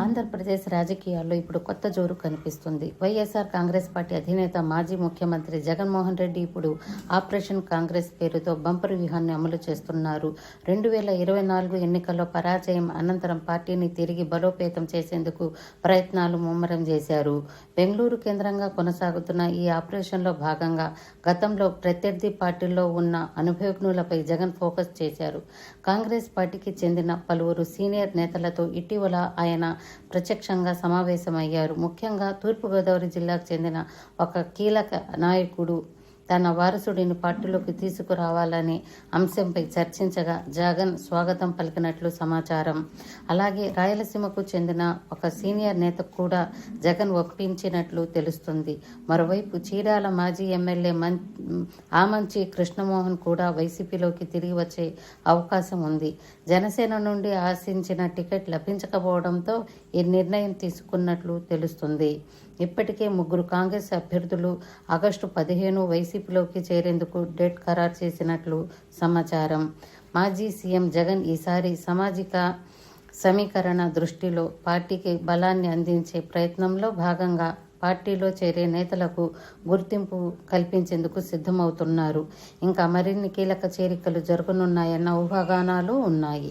ఆంధ్రప్రదేశ్ రాజకీయాల్లో ఇప్పుడు కొత్త జోరు కనిపిస్తుంది. వైఎస్ఆర్ కాంగ్రెస్ పార్టీ అధినేత మాజీ ముఖ్యమంత్రి జగన్మోహన్ రెడ్డి ఇప్పుడు ఆపరేషన్ కాంగ్రెస్ పేరుతో బంపర్ వ్యూహాన్ని అమలు చేస్తున్నారు. రెండు వేల ఇరవై నాలుగు ఎన్నికల్లో పరాజయం అనంతరం పార్టీని తిరిగి బలోపేతం చేసేందుకు ప్రయత్నాలు ముమ్మరం చేశారు. బెంగళూరు కేంద్రంగా కొనసాగుతున్న ఈ ఆపరేషన్లో భాగంగా గతంలో ప్రత్యర్థి పార్టీల్లో ఉన్న అనుభవజ్ఞులపై జగన్ ఫోకస్ చేశారు. కాంగ్రెస్ పార్టీకి చెందిన పలువురు సీనియర్ నేతలతో ఇటీవల ఆయన ప్రత్యక్షంగా సమావేశమయ్యారు. ముఖ్యంగా తూర్పుగోదావరి జిల్లాకు చెందిన ఒక కీలక నాయకుడు తన వారసుడిని పార్టీలోకి తీసుకురావాలనే అంశంపై చర్చించగా జగన్ స్వాగతం పలికినట్లు సమాచారం. అలాగే రాయలసీమకు చెందిన ఒక సీనియర్ నేత కూడా జగన్ ఒప్పించినట్లు తెలుస్తుంది. మరోవైపు చీరాల మాజీ ఎమ్మెల్యే మం ఆమంచి కృష్ణమోహన్ కూడా వైసీపీలోకి తిరిగి వచ్చే అవకాశం ఉంది. జనసేన నుండి ఆశించిన టికెట్ లభించకపోవడంతో ఈ నిర్ణయం తీసుకున్నట్లు తెలుస్తుంది. ఇప్పటికే ముగ్గురు కాంగ్రెస్ అభ్యర్థులు ఆగస్టు పదిహేను వైసీపీలోకి చేరేందుకు డేట్ ఖరారు చేసినట్లు సమాచారం. మాజీ సీఎం జగన్ ఈసారి సామాజిక సమీకరణ దృష్టిలో పార్టీకి బలాన్ని అందించే ప్రయత్నంలో భాగంగా పార్టీలో చేరే నేతలకు గుర్తింపు కల్పించేందుకు సిద్ధమవుతున్నారు. ఇంకా మరిన్ని కీలక చేరికలు జరగనున్నాయన్న ఊహాగానాలు ఉన్నాయి.